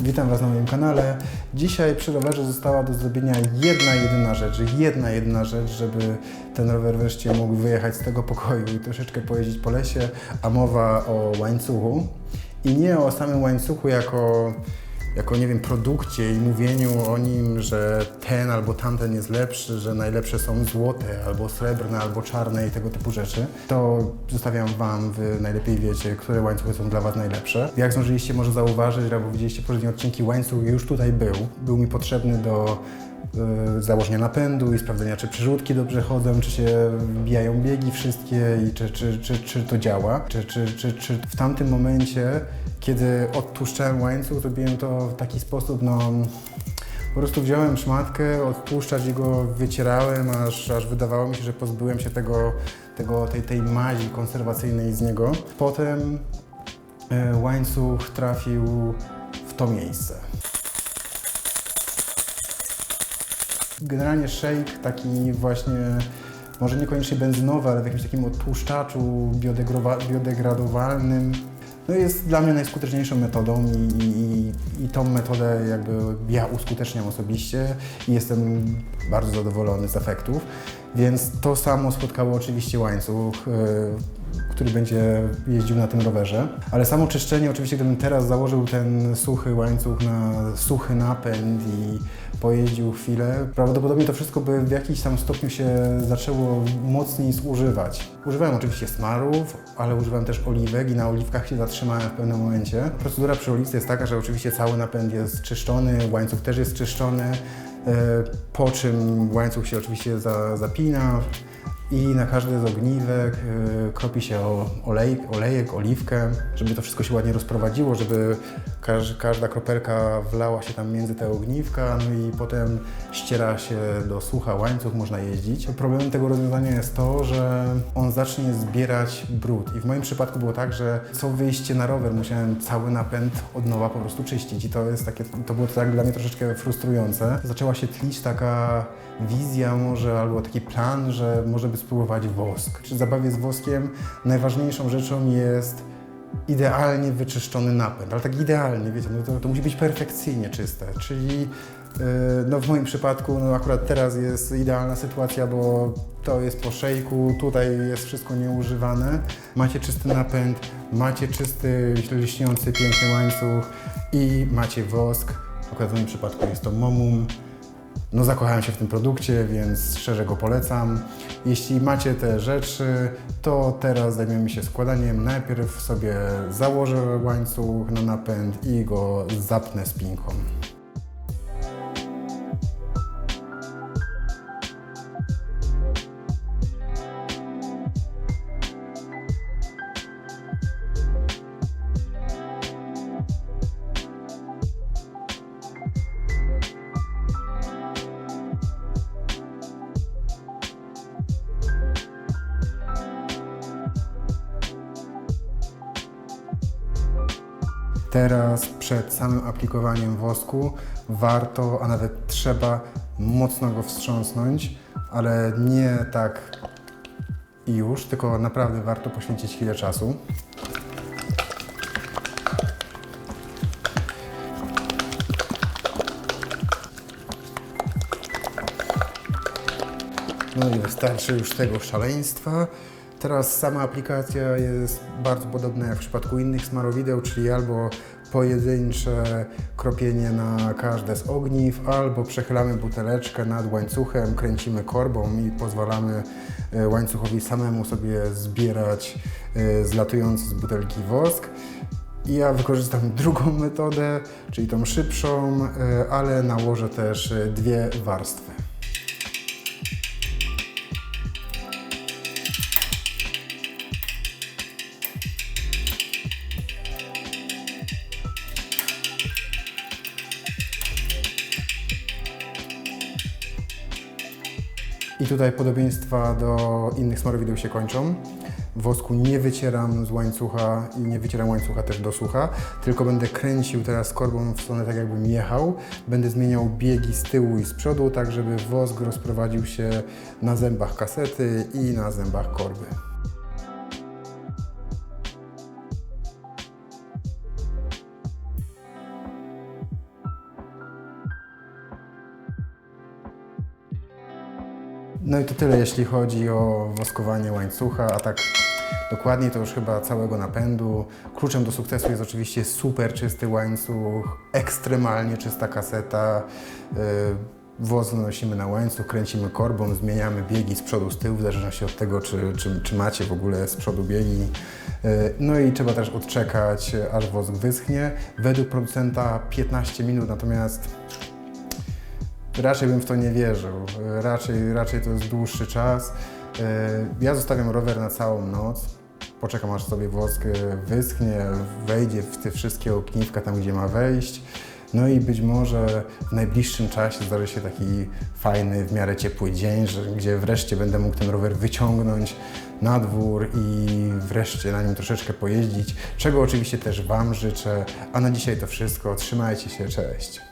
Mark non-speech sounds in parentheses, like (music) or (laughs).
Witam Was na moim kanale. Dzisiaj przy rowerze została do zrobienia jedna jedyna rzecz, jedna jedyna rzecz, żeby ten rower wreszcie mógł wyjechać z tego pokoju i troszeczkę pojeździć po lesie, a mowa o łańcuchu. I nie o samym łańcuchu jako, jako nie wiem, produkcie i mówieniu o nim, że ten albo tamten jest lepszy, że najlepsze są złote, albo srebrne, albo czarne i tego typu rzeczy. To zostawiam Wam, Wy najlepiej wiecie, które łańcuchy są dla Was najlepsze. Jak zdążyliście może zauważyć, albo widzieliście poprzednie odcinki, łańcuch już tutaj był. Był mi potrzebny do y, założenia napędu i sprawdzenia, czy przerzutki dobrze chodzą, czy się wbijają biegi wszystkie i czy, czy, czy, czy to działa. Czy, czy, czy, czy w tamtym momencie, kiedy odtłuszczałem łańcuch, zrobiłem to w taki sposób, no... Po prostu wziąłem szmatkę, odtłuszczać i go wycierałem, aż, aż wydawało mi się, że pozbyłem się tego, tego, tej, tej mazi konserwacyjnej z niego. Potem e, łańcuch trafił w to miejsce. Generalnie shake taki właśnie, może niekoniecznie benzynowy, ale w jakimś takim odtłuszczaczu biodegradowalnym, no jest dla mnie najskuteczniejszą metodą i, i, i tą metodę jakby ja uskuteczniam osobiście i jestem bardzo zadowolony z efektów. Więc to samo spotkało oczywiście łańcuch, yy, który będzie jeździł na tym rowerze. Ale samo czyszczenie, oczywiście gdybym teraz założył ten suchy łańcuch na suchy napęd i pojeździł chwilę, prawdopodobnie to wszystko by w jakiś tam stopniu się zaczęło mocniej zużywać. Używałem oczywiście smarów, ale używałem też oliwek i na oliwkach się zatrzymałem w pewnym momencie. Procedura przy oliwce jest taka, że oczywiście cały napęd jest czyszczony, łańcuch też jest czyszczony, e, po czym łańcuch się oczywiście za, zapina i na każdy z ogniwek y, kropi się olej, olejek, oliwkę, żeby to wszystko się ładnie rozprowadziło, żeby każ, każda kropelka wlała się tam między te ogniwka, no i potem ściera się do sucha łańcuch, można jeździć. Problemem tego rozwiązania jest to, że on zacznie zbierać brud i w moim przypadku było tak, że co wyjście na rower musiałem cały napęd od nowa po prostu czyścić i to jest takie, to było tak dla mnie troszeczkę frustrujące. Zaczęła się tlić taka wizja może, albo taki plan, że może by spróbować wosk. Przy zabawie z woskiem najważniejszą rzeczą jest idealnie wyczyszczony napęd, ale tak idealnie, wiecie, no to, to musi być perfekcyjnie czyste, czyli yy, no w moim przypadku, no akurat teraz jest idealna sytuacja, bo to jest po szejku, tutaj jest wszystko nieużywane, macie czysty napęd, macie czysty, lśniący, piękny łańcuch i macie wosk, akurat w moim przypadku jest to Momum, no zakochałem się w tym produkcie, więc szczerze go polecam. Jeśli macie te rzeczy, to teraz zajmiemy się składaniem. Najpierw sobie założę łańcuch na napęd i go zapnę spinką. Teraz przed samym aplikowaniem wosku warto, a nawet trzeba mocno go wstrząsnąć, ale nie tak i już, tylko naprawdę warto poświęcić chwilę czasu. No i wystarczy już tego szaleństwa. Teraz sama aplikacja jest bardzo podobna jak w przypadku innych smarowideł, czyli albo pojedyncze kropienie na każde z ogniw, albo przechylamy buteleczkę nad łańcuchem, kręcimy korbą i pozwalamy e, łańcuchowi samemu sobie zbierać e, zlatujący z butelki wosk. Ja wykorzystam (laughs) drugą metodę, czyli tą szybszą, e, ale nałożę też dwie warstwy. I tutaj podobieństwa do innych smarowideł się kończą. Wosku nie wycieram z łańcucha i nie wycieram łańcucha też do sucha, tylko będę kręcił teraz korbą w stronę tak jakbym jechał. Będę zmieniał biegi z tyłu i z przodu, tak żeby wosk rozprowadził się na zębach kasety i na zębach korby. No i to tyle, jeśli chodzi o woskowanie łańcucha, a tak dokładniej to już chyba całego napędu. Kluczem do sukcesu jest oczywiście super czysty łańcuch, ekstremalnie czysta kaseta. Yy, Woz nanosimy na łańcuch, kręcimy korbą, zmieniamy biegi z przodu, z tyłu, w zależności od tego, czy, czy, czy macie w ogóle z przodu biegi. Yy, No i trzeba też odczekać, aż wosk wyschnie. Według producenta 15 minut, natomiast Raczej bym w to nie wierzył. Raczej, raczej to jest dłuższy czas. Yy, Ja zostawiam rower na całą noc. Poczekam aż sobie wosk yy, wyschnie, wejdzie w te wszystkie ogniwka tam, gdzie ma wejść. No i być może w najbliższym czasie zdarzy się taki fajny, w miarę ciepły dzień, że, gdzie wreszcie będę mógł ten rower wyciągnąć na dwór i wreszcie na nim troszeczkę pojeździć, czego oczywiście też Wam życzę. A na dzisiaj to wszystko. Trzymajcie się, cześć.